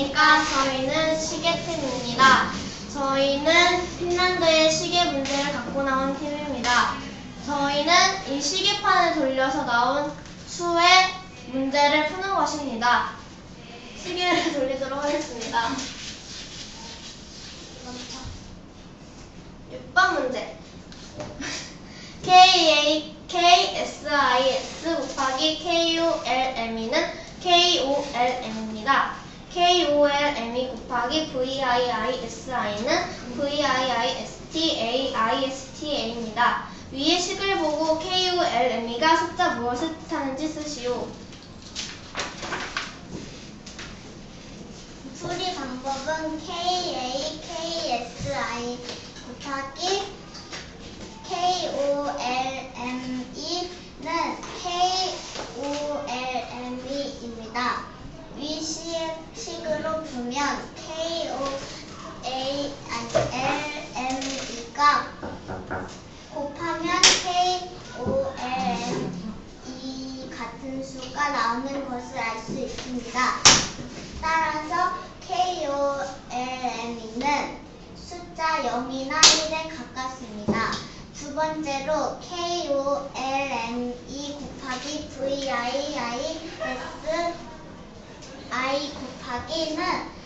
안녕하십니까. 저희는 시계팀입니다. 저희는 핀란드의 시계 문제를 갖고 나온 팀입니다. 저희는 이 시계판을 돌려서 나온 수의 문제를 푸는 것입니다. 시계를 돌리도록 하겠습니다. 6번 문제. K-A, K-S-I-S 곱하기 K-U-L-M-E는 K-O-L-M입니다. K-O-L-M-E 곱하기 V-I-I-S-I는 V-I-I-S-T-A-I-S-T-A입니다. 위의 식을 보고 K-O-L-M-E가 숫자 무엇을 뜻하는지 쓰시오. 풀이 방법은 KA, KSI 곱하기 KOLME는 KOLME입니다. 위 시- 식으로 보면 KOLME가 곱하면 KOLME 같은 수가 나오는 것을 알 수 있습니다. 따라서 KOLME는 숫자 0이나 1에 가깝습니다. 두 번째로 KOLME 곱하기 VIIS I 곱하기는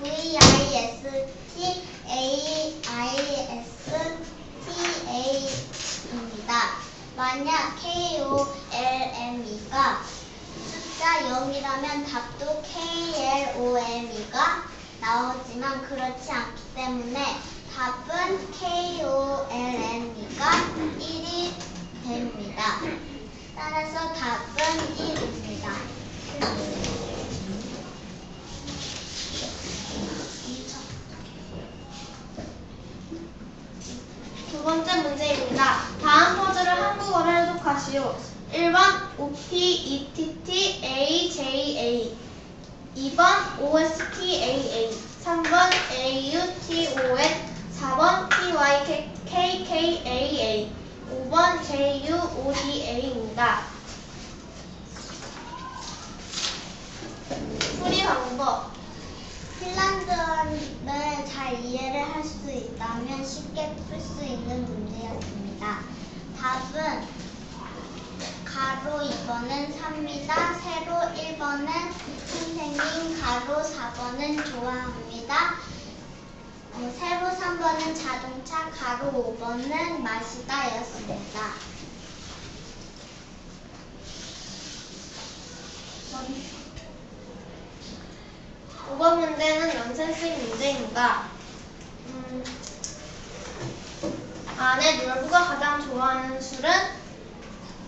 VISTAISTA입니다. 만약 KOLME가 숫자 0이라면 답도 KLOME가 나오지만 그렇지 않기 때문에 답은 KOLME가 1이 됩니다. 따라서 답은 1입니다. 두 번째 문제입니다. 퍼즐을 한국어로 해독하시오. 1번 OPETT-AJA 2번 OSTAA 3번 AUTON 4번 PYKKAA 5번 JUODA입니다. 풀이 방법 핀란드어를 잘 이해를 할 수 있다면 쉽게 풀 수 있는 문제였습니다. 답은 가로 2번은 3입니다. 세로 1번은 선생님, 가로 4번은 좋아합니다. 어, 세로 3번은 자동차, 가로 5번은 마시다 였습니다. 5번 문제는 넌센스인 문제입니다. 음, 안에 놀부가 가장 좋아하는 술은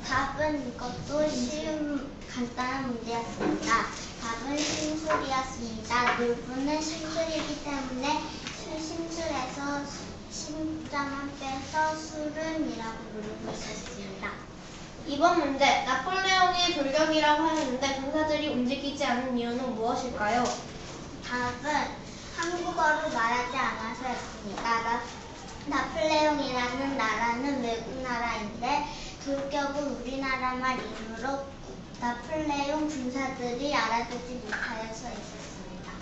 답은 이것도 쉬운 간단한 문제였습니다. 답은 심술이었습니다. 놀부는 심술이기 때문에 술 심술에서 심자만 빼서 술은이라고 부르고 있었습니다. 2번 문제 나폴레옹이 돌격이라고 하였는데 군사들이 움직이지 않은 이유는 무엇일까요? 답은 한국어로 말하지 않아서였습니다. 나, 나폴레옹이라는 나라는 외국 나라인데 돌격은 우리나라 말 이후로 나폴레옹 군사들이 알아듣지 못하여서 있었습니다.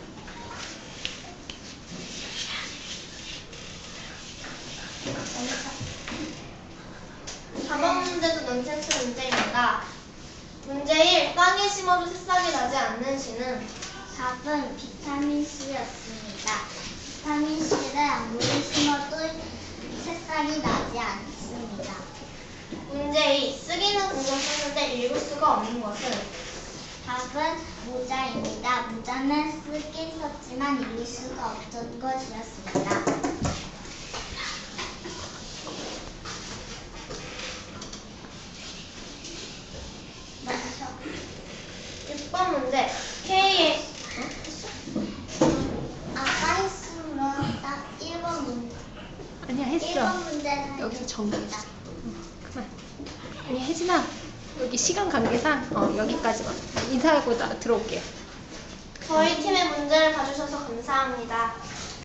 4번 문제도 넌센스 문제입니다. 문제 1 땅에 심어도 새싹이 나지 않는 시는 답은 비타민 C였습니다. 비타민 C를 아무리 심어도 새싹이 나지 않습니다. 문제 2 쓰기는 공을 썼는데 읽을 수가 없는 것은 답은 모자입니다. 모자는 쓰긴 썼지만 읽을 수가 없던 것이었습니다. 맞죠? 6번 문제 K의 아까 했으면 딱 1번 문제. 아니야 했어. 1번 문제는 여기서 정리했어. 아니 혜진아 여기 시간 관계상 어, 여기까지만 인사하고 나 들어올게요. 저희 팀의 문제를 봐주셔서 감사합니다.